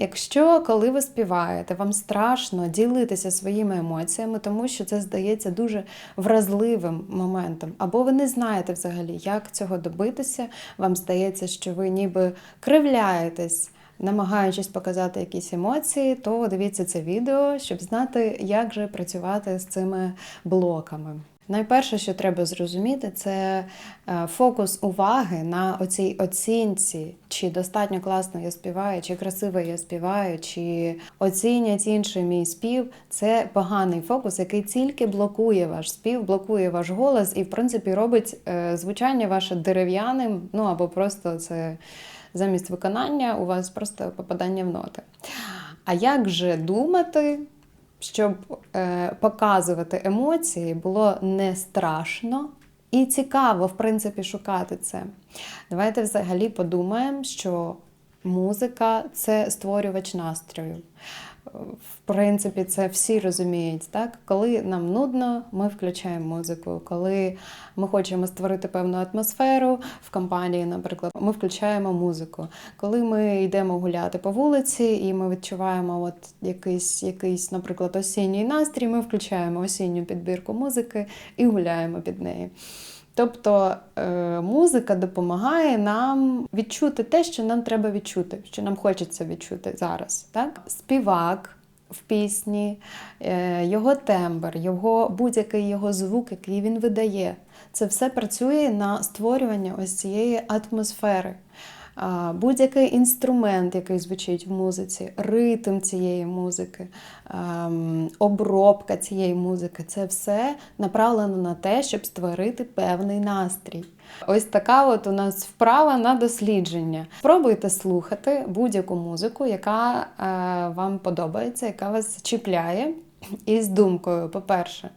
Якщо коли ви співаєте, вам страшно ділитися своїми емоціями, тому що це здається дуже вразливим моментом, або ви не знаєте взагалі, як цього добитися, вам здається, що ви ніби кривляєтесь. Намагаючись показати якісь емоції, то дивіться це відео, щоб знати, як же працювати з цими блоками. Найперше, що треба зрозуміти, це е, фокус уваги на оцій оцінці, чи достатньо класно я співаю, чи красиво я співаю, чи оцінять інший мій спів. Це поганий фокус, який тільки блокує ваш спів, блокує ваш голос і, в принципі, робить е, звучання ваше дерев'яним, ну або просто це замість виконання у вас просто попадання в ноти. А як же думати? Щоб е, показувати емоції, було не страшно і цікаво, в принципі, шукати це. Давайте взагалі подумаємо, що музика це створювач настрою. В принципі, це всі розуміють. Так? Коли нам нудно, ми включаємо музику. Коли ми хочемо створити певну атмосферу в компанії, наприклад, ми включаємо музику. Коли ми йдемо гуляти по вулиці і ми відчуваємо от якийсь, якийсь, наприклад, осінній настрій, ми включаємо осінню підбірку музики і гуляємо під нею. Тобто е, музика допомагає нам відчути те, що нам треба відчути, що нам хочеться відчути зараз. Так? Співак в пісні, е, його тембр, його будь-який його звук, який він видає, це все працює на створювання ось цієї атмосфери. Будь-який інструмент, який звучить в музиці, ритм цієї музики, ем, обробка цієї музики це все направлено на те, щоб створити певний настрій. Ось така от у нас вправа на дослідження. Спробуйте слухати будь-яку музику, яка е, вам подобається, яка вас чіпляє. І з думкою, по-перше,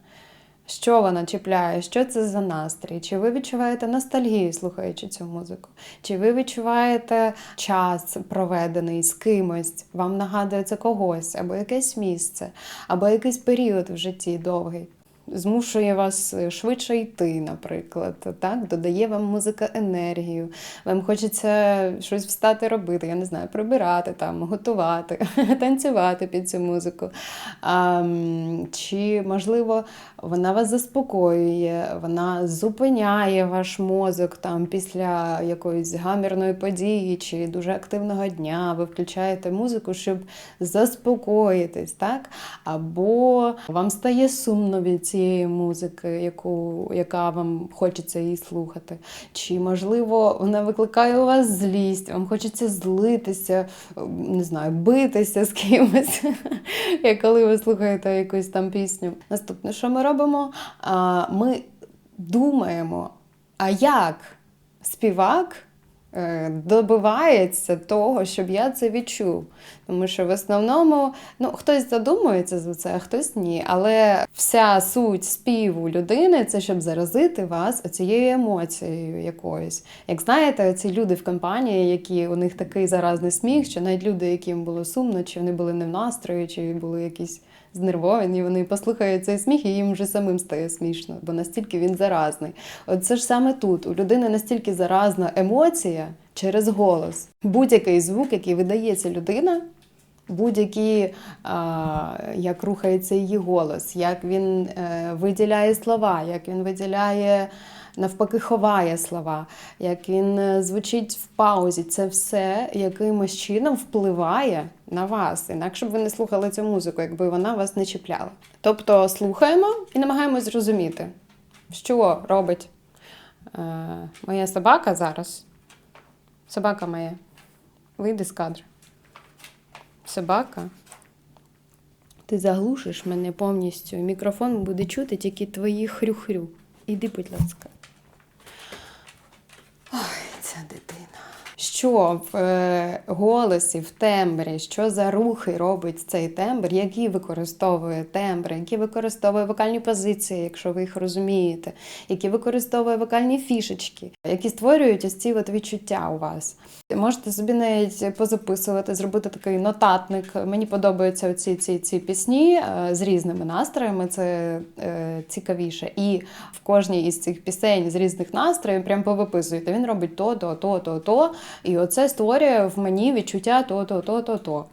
що вона чіпляє, що це за настрій? Чи ви відчуваєте ностальгію, слухаючи цю музику? Чи ви відчуваєте час проведений з кимось, вам нагадується когось, або якесь місце, або якийсь період в житті довгий? Змушує вас швидше йти, наприклад. Так? Додає вам музика енергію, вам хочеться щось встати робити, я не знаю, прибирати, там, готувати, танцювати під цю музику. А, Чи, можливо, вона вас заспокоює, вона зупиняє ваш мозок там, після якоїсь гамірної події чи дуже активного дня. Ви включаєте музику, щоб заспокоїтись, так? або вам стає сумно від цієї музики, яку, яка вам хочеться її слухати. Чи, можливо, вона викликає у вас злість, вам хочеться злитися, не знаю, битися з кимось, коли ви слухаєте якусь там пісню. Наступне, що ми робимо? Ми думаємо, а як співак? Е, добивається того, щоб я це відчув. Тому що в основному ну, хтось задумується за це, а хтось ні. Але вся суть співу людини це щоб заразити вас цією емоцією якоюсь. Як знаєте, ці люди в компанії, які у них такий заразний сміх, що навіть люди, яким було сумно, чи вони були не в настрої, чи були якісь знервовані, вони послухають цей сміх, і їм вже самим стає смішно, бо настільки він заразний. От це ж саме тут. У людини настільки заразна емоція через голос. Будь-який звук, який видається людина. Будь-які, як рухається її голос, як він е, виділяє слова, як він виділяє навпаки ховає слова, як він е, звучить в паузі. Це все якимось чином впливає на вас. Інакше б ви не слухали цю музику, якби вона вас не чіпляла. Тобто слухаємо і намагаємось зрозуміти, що робить е, моя собака зараз. Собака моя. Вийди з кадру. Собака. Ти заглушиш мене повністю. Мікрофон буде чути тільки твої хрю-хрю. Іди, будь ласка. Ой, ця дитина. Що в е, голосі, в тембрі, що за рухи робить цей тембр, які використовує тембри, які використовує вокальні позиції, якщо ви їх розумієте, які використовує вокальні фішечки, які створюють ось ці от відчуття у вас. Можете собі навіть позаписувати, зробити такий нотатник. Мені подобаються ці ці, ці пісні е, з різними настроями, це е, цікавіше. І в кожній із цих пісень з різних настроїв прям повиписуєте. Він робить то, то, то, то, то. І оце створює в мені відчуття то, то, то, то, то.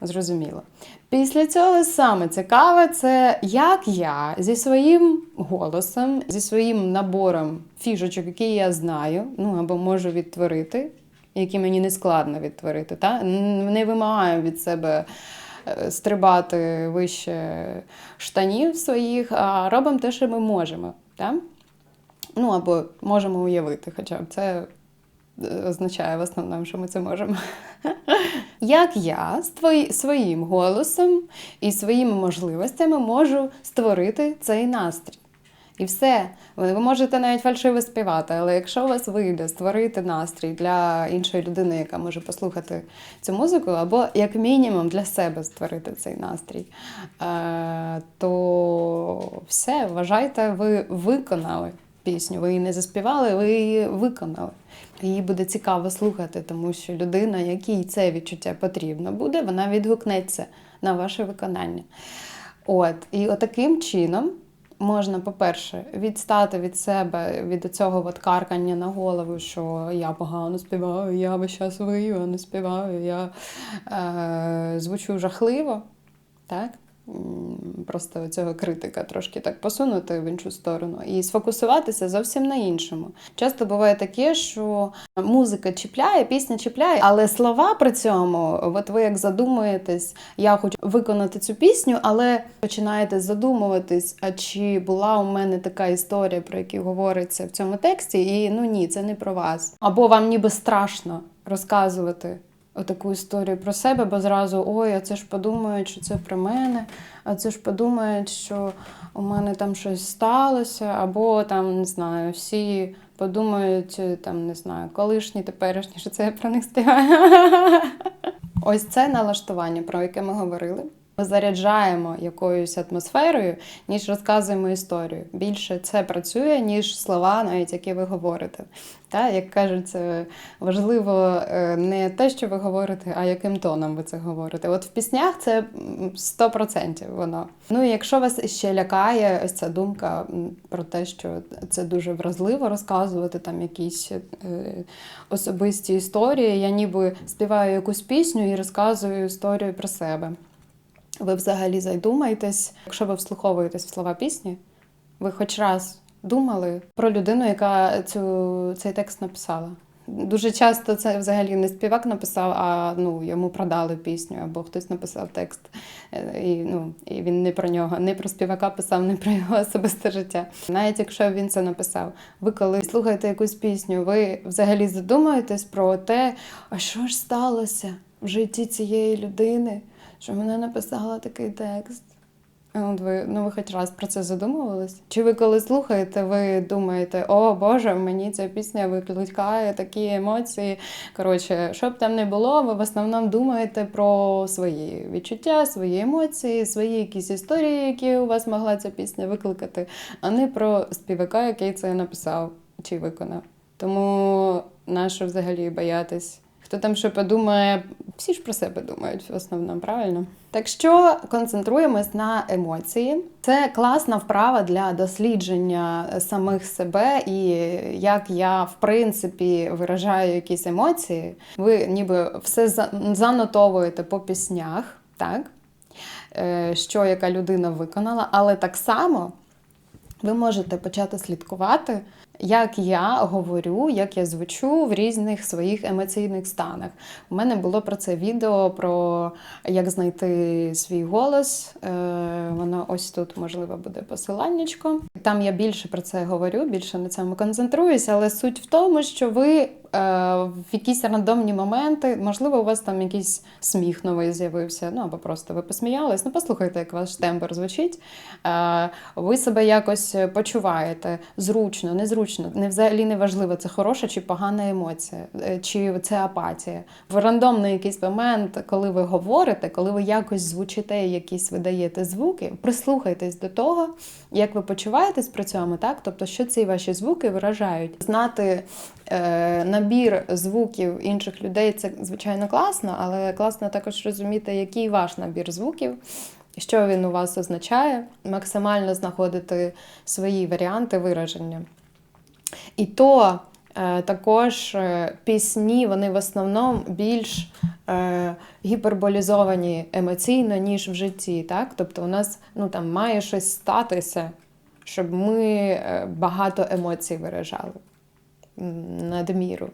Зрозуміло. Після цього саме цікаве, це як я зі своїм голосом, зі своїм набором фішечок, які я знаю, ну або можу відтворити, які мені не складно відтворити. Та? Не вимагаю від себе е, стрибати вище штанів своїх, а робимо те, що ми можемо. Та? Ну або можемо уявити, хоча б це означає в основному, що ми це можемо. Як я своїм голосом і своїми можливостями можу створити цей настрій. І все. Ви ви можете навіть фальшиво співати, але якщо у вас вийде створити настрій для іншої людини, яка може послухати цю музику, або як мінімум для себе створити цей настрій, е, то все, вважайте, ви виконали пісню. Ви її не заспівали, ви її виконали. Її буде цікаво слухати, тому що людина, якій це відчуття потрібно буде, вона відгукнеться на ваше виконання. От, і отаким чином можна, по-перше, відстати від себе від цього от каркання на голову, що я погано співаю, я весь час вию, не співаю, я е, звучу жахливо. Так? Просто цього критика трошки так посунути в іншу сторону і сфокусуватися зовсім на іншому. Часто буває таке, що музика чіпляє, пісня чіпляє, але слова при цьому, от ви як задумуєтесь, я хочу виконати цю пісню, але починаєте задумуватись, а чи була у мене така історія, про яку говориться в цьому тексті, і ну ні, це не про вас. Або вам ніби страшно розказувати отаку історію про себе, бо зразу ой, а це ж подумають, що це про мене, а це ж подумають, що у мене там щось сталося, або там не знаю, всі подумають, е, там не знаю, колишні, теперішні, що це я про них стигаю. Ось це налаштування, про яке ми говорили. Ми заряджаємо якоюсь атмосферою, ніж розказуємо історію. Більше це працює, ніж слова, навіть які ви говорите. Та, як кажуть, це важливо е, не те, що ви говорите, а яким тоном ви це говорите. От в піснях це м, 100% воно. Ну і якщо вас ще лякає ось ця думка про те, що це дуже вразливо розказувати там якісь е, особисті історії, я ніби співаю якусь пісню і розказую історію про себе. Ви взагалі задумайтесь, якщо ви вслуховуєтесь в слова пісні, ви хоч раз думали про людину, яка цю, цей текст написала. Дуже часто це взагалі не співак написав, а ну, йому продали пісню, або хтось написав текст. Е, І, ну, і він не про нього, не про співака писав, не про його особисте життя. Навіть якщо він це написав, ви коли слухаєте якусь пісню, ви взагалі задумаєтесь про те, а що ж сталося в житті цієї людини, що вона написала такий текст. От ви, ну ви хоч раз про це задумувались? Чи ви коли слухаєте, ви думаєте, о Боже, мені ця пісня викликає такі емоції. Коротше, що б там не було, ви в основному думаєте про свої відчуття, свої емоції, свої якісь історії, які у вас могла ця пісня викликати, а не про співака, який це написав чи виконав. Тому нащо взагалі боятись? Хто там що подумає, всі ж про себе думають в основному, правильно? Так що концентруємось на емоції. Це класна вправа для дослідження самих себе і як я в принципі виражаю якісь емоції. Ви ніби все занотовуєте по піснях, так? Е, Що яка людина виконала, але так само ви можете почати слідкувати, як я говорю, як я звучу в різних своїх емоційних станах. У мене було про це відео про як знайти свій голос. Е, Воно ось тут, можливо, буде посиланнячко. Там я більше про це говорю, більше на цьому концентруюся, але суть в тому, що ви в якісь рандомні моменти, можливо, у вас там якийсь сміх новий з'явився, ну або просто ви посміялись. Ну, послухайте, як ваш тембр звучить. Е, ви себе якось почуваєте зручно, незручно. Не взагалі не важливо, це хороша чи погана емоція, е, чи це апатія. В рандомний якийсь момент, коли ви говорите, коли ви якось звучите, якісь видаєте звуки, прислухайтесь до того, як ви почуваєтесь при цьому, так? Тобто, що ці ваші звуки виражають. Знати е, набір звуків інших людей це звичайно класно, але класно також розуміти, який ваш набір звуків. Що він у вас означає, максимально знаходити свої варіанти вираження. І то Е, Також е, пісні вони в основному більш е, гіперболізовані емоційно, ніж в житті. Так? Тобто у нас ну, там, має щось статися, щоб ми багато емоцій виражали надміру.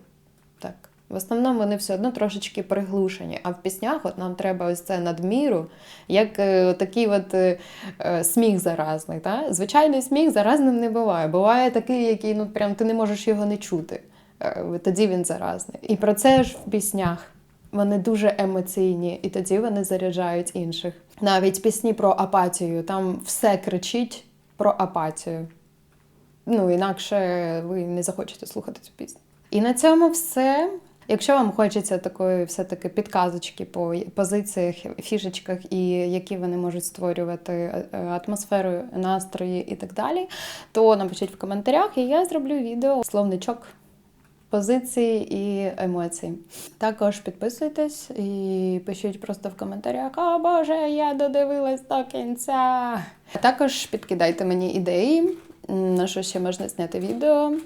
Так. В основному вони все одно трошечки приглушені. А в піснях от нам треба ось це надміру, як е, такий от е, е, сміх заразний. Та? Звичайний сміх заразним не буває. Буває такий, який ну, прям ти не можеш його не чути. Е, тоді він заразний. І про це ж в піснях. Вони дуже емоційні, і тоді вони заряджають інших. Навіть пісні про апатію, там все кричить про апатію. Ну, інакше ви не захочете слухати цю пісню. І на цьому все. Якщо вам хочеться такої все-таки підказочки по позиціях, фішечках і які вони можуть створювати е, атмосферу, настрої і так далі, то напишіть в коментарях, і я зроблю відео словничок позиції і емоцій. Також підписуйтесь і пишіть просто в коментарях: О Боже, я додивилась до кінця. Також підкидайте мені ідеї, на що ще можна зняти відео,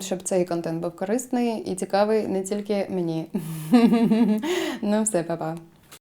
щоб цей контент був корисний і цікавий не тільки мені. ну, все, па-па.